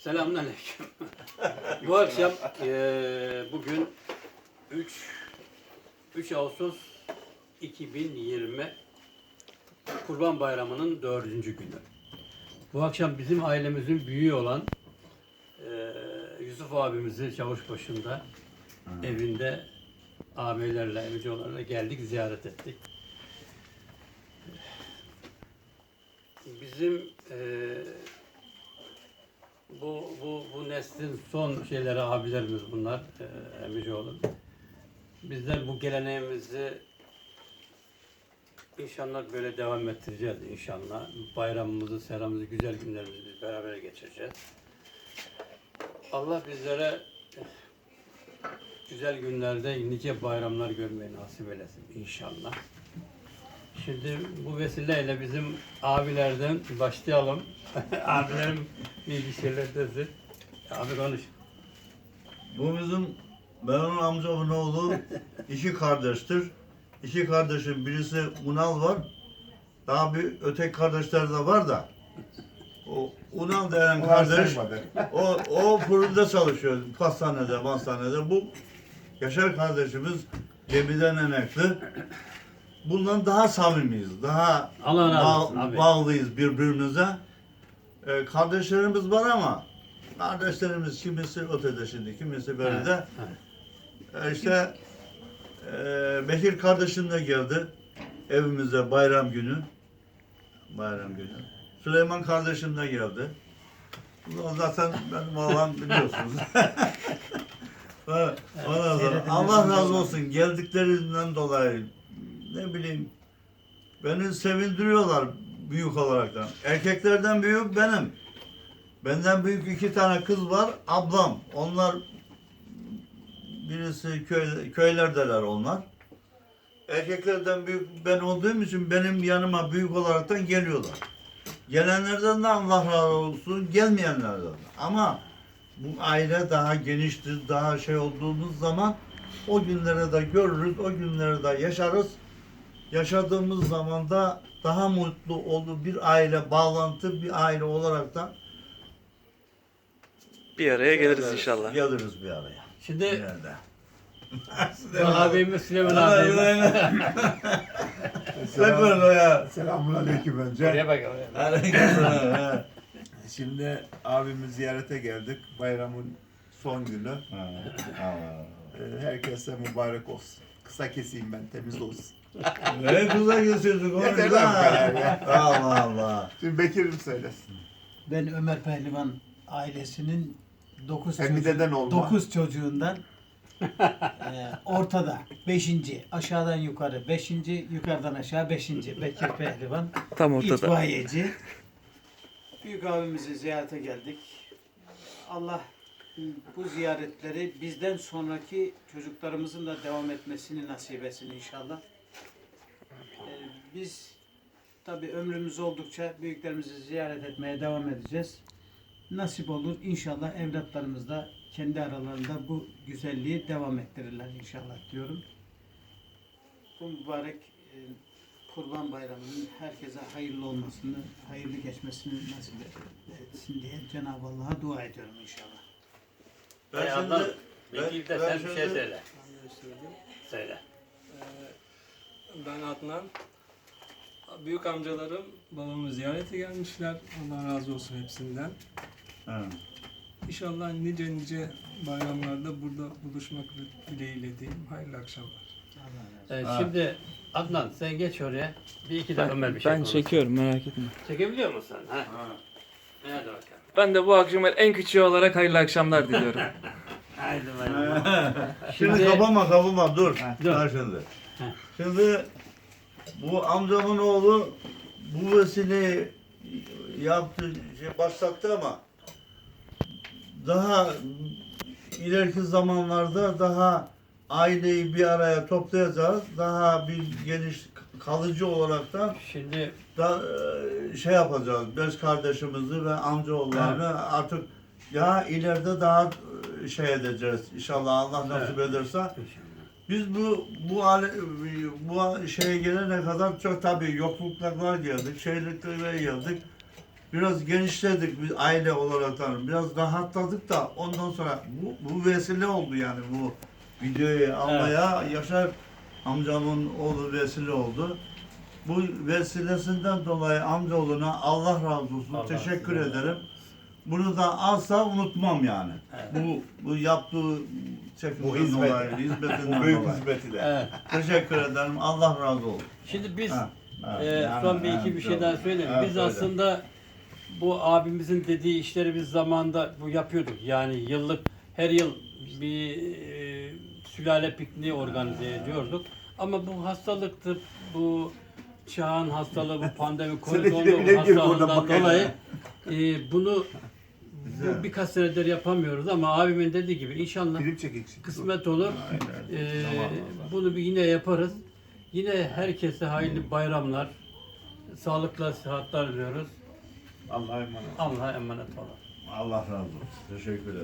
Selamünaleyküm. Bu akşam eee, bugün 3 3 Ağustos 2020 Kurban Bayramı'nın dördüncü günü. Bu akşam bizim ailemizin büyüğü olan eee, Yusuf abimizi Çavuşbaşı'nda evinde ağabeylerle, amcaoğullarla geldik, ziyaret ettik. Bizim eee bu, bu, bu neslin son şeyleri abilerimiz bunlar, e, Emicoğlu. Bizler bu geleneğimizi inşallah böyle devam ettireceğiz inşallah. Bayramımızı, seramımızı, güzel günlerimizi biz beraber geçireceğiz. Allah bizlere güzel günlerde nice bayramlar görmeyi nasip eylesin inşallah. Şimdi bu vesileyle bizim abilerden başlayalım. Abilerim bilgi şeylerdedir. Abi konuş. Bu bizim benim amcamın oğlu iki kardeştir. İki kardeşin birisi Unal var. Daha bir ötek kardeşler de var da. O Unal denen kardeş o o fırında çalışıyor. Pastanede, pastanede. Bu Yaşar kardeşimiz gemiden emekli. Bundan daha samimiyiz. Daha Allah razı bağ- abi. bağlıyız birbirimize. Ee, kardeşlerimiz var ama kardeşlerimiz kimisi ötede şimdi, kimisi böyle de. E, işte e, Bekir kardeşim de geldi evimize bayram günü. Bayram günü. Süleyman kardeşim de geldi. Bu zaten benim oğlan biliyorsunuz. Ha, ondan sonra Allah razı olsun geldiklerinden dolayı ne bileyim beni sevindiriyorlar büyük olaraktan. Erkeklerden büyük benim. Benden büyük iki tane kız var. Ablam. Onlar birisi köy, köylerdeler onlar. Erkeklerden büyük ben olduğum için benim yanıma büyük olaraktan geliyorlar. Gelenlerden de Allah razı olsun, gelmeyenlerden de. Ama bu aile daha geniştir, daha şey olduğumuz zaman o günleri de görürüz, o günleri de yaşarız. Yaşadığımız zaman da daha mutlu olur bir aile bağlantı, bir aile olarak da Bir araya geliriz inşallah. Geliriz bir araya. Şimdi yerde. bu abimiz Süleyman abimiz. Ya. Selamun aleyküm önce. Oraya bak oraya. Şimdi abimi ziyarete geldik. Bayramın son günü. Ha. Ee, Herkese mübarek olsun. Kısa keseyim ben temiz olsun. Ne güzel geçiyorduk onu Yeter lan bu kadar ya. Allah Allah. Şimdi Bekir'im söylesin. Ben Ömer Pehlivan ailesinin 9 Sen bir deden olma. 9 çocuğundan e, ortada 5. aşağıdan yukarı 5. yukarıdan aşağı 5. Bekir Pehlivan Tam ortada. itfaiyeci. Büyük abimizi ziyarete geldik. Allah bu ziyaretleri bizden sonraki çocuklarımızın da devam etmesini nasip etsin inşallah. Ee, Biz tabi ömrümüz oldukça büyüklerimizi ziyaret etmeye devam edeceğiz. Nasip olur inşallah evlatlarımız da kendi aralarında bu güzelliği devam ettirirler inşallah diyorum. Bu mübarek e, Kurban Bayramı'nın herkese hayırlı olmasını, hayırlı geçmesini nasip etsin diye Cenab-ı Allah'a dua ediyorum inşallah. Ben Hey Adnan, şimdi- Bekir de sen bir şey söyle. Söyle. Ben Adnan. Büyük amcalarım babamı ziyarete gelmişler. Allah razı olsun hepsinden. Ha. İnşallah nice nice bayramlarda burada buluşmak dileğiyle diyeyim. Hayırlı akşamlar. Ee, Ha. şimdi Adnan sen geç oraya. Bir iki de Ömer bir şey Ben konuşsun. çekiyorum merak etme. Çekebiliyor musun? Ha? Hadi bakalım. Ben de bu akşam en küçüğü olarak hayırlı akşamlar diliyorum. Haydi bakalım. Şimdi, Şimdi- kapama kapama dur. dur. Dur şimdi. Şimdi bu amcamın oğlu bu vesileyi yaptı, şey başlattı ama daha ileriki zamanlarda daha aileyi bir araya toplayacağız. Daha bir geniş kalıcı olarak da Şimdi da e, şey yapacağız. Beş kardeşimizi ve amcaoğullarını artık ya ileride daha e, şey edeceğiz. İnşallah Allah nasip ederse. Biz bu bu bu şeye gelene kadar çok tabii yokluklar geldik, şeyliklere geldik. biraz genişledik biz aile olarak biraz rahatladık da ondan sonra bu, bu vesile oldu yani bu videoyu almaya Yaşar amcamın oğlu vesile oldu. Bu vesilesinden dolayı amcaoğluna Allah razı olsun. Allah Teşekkür razı olsun. ederim. Bunu da asla unutmam yani. Evet. Bu bu yaptığı çekimden Bu hizmet. dolayı, hizmetinden Bu büyük dolayı. hizmeti de. Evet. Teşekkür ederim. Allah razı olsun. Şimdi biz Ha, ha, e, yani, son bir iki bir şey daha söyleyeyim. Ha, Biz söyle. aslında bu abimizin dediği işleri biz zamanda bu yapıyorduk. Yani yıllık her yıl bir e, sülale pikniği organize ediyorduk. Ama bu hastalıktı, bu çağın hastalığı, bu pandemi, Covid-19 bile gir buradan hastalığından bakayım. dolayı e, bunu. Bu birkaç senedir yapamıyoruz ama abimin dediği gibi inşallah Film kısmet olur. Aynen. Ee, bunu bir yine yaparız. Yine herkese hayırlı bayramlar, sağlıkla sıhhatler diliyoruz. Allah'a emanet. Allah'a emanet olun. Allah razı olsun. Teşekkür ederim.